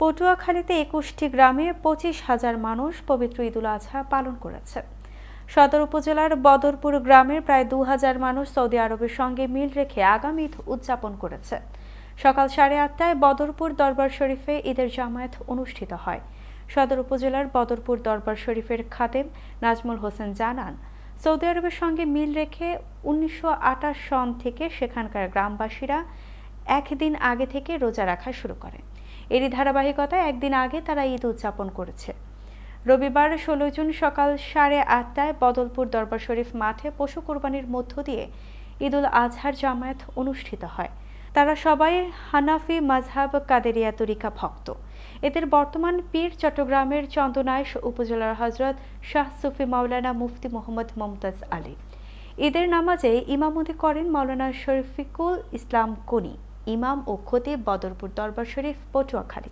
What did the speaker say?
পটুয়াখালীতে একুশটি গ্রামে পঁচিশ হাজার মানুষ পবিত্র ঈদুল আজহা পালন করেছে। সদর উপজেলার বদরপুর গ্রামের প্রায় দু হাজার মানুষ সৌদি আরবের সঙ্গে মিল রেখে আগামী ঈদ উদযাপন করেছে। সকাল সাড়ে আটটায় বদরপুর দরবার শরীফে ঈদের জামায়াত অনুষ্ঠিত হয়। সদর উপজেলার বদরপুর দরবার শরীফের খাদেম নাজমুল হোসেন জানান, সৌদি আরবের সঙ্গে মিল রেখে উনিশশো আটাশ সন থেকে সেখানকার গ্রামবাসীরা একদিন আগে থেকে রোজা রাখা শুরু করে। এরই ধারাবাহিকতায় একদিন আগে তারা ঈদ উদযাপন করেছে। রবিবার ষোলো জুন সকাল সাড়ে আটটায় বদলপুর দরবার শরীফ মাঠে পশু কোরবানির মধ্য দিয়ে ঈদুল আজহার জামায়াত অনুষ্ঠিত হয়। তারা সবাই হানাফি মাজহাব কাদেরিয়া তরিকা ভক্ত। এদের বর্তমান পীর চট্টগ্রামের চন্দনাইশ উপজেলার হজরত শাহ সুফি মাওলানা মুফতি মোহাম্মদ মমতাজ আলী। ঈদের নামাজে ইমামতি করেন মাওলানা শরীফিকুল ইসলাম কনি। ইমাম ও খতিব বদরপুর দরবার শরীফ পটুয়াখালী।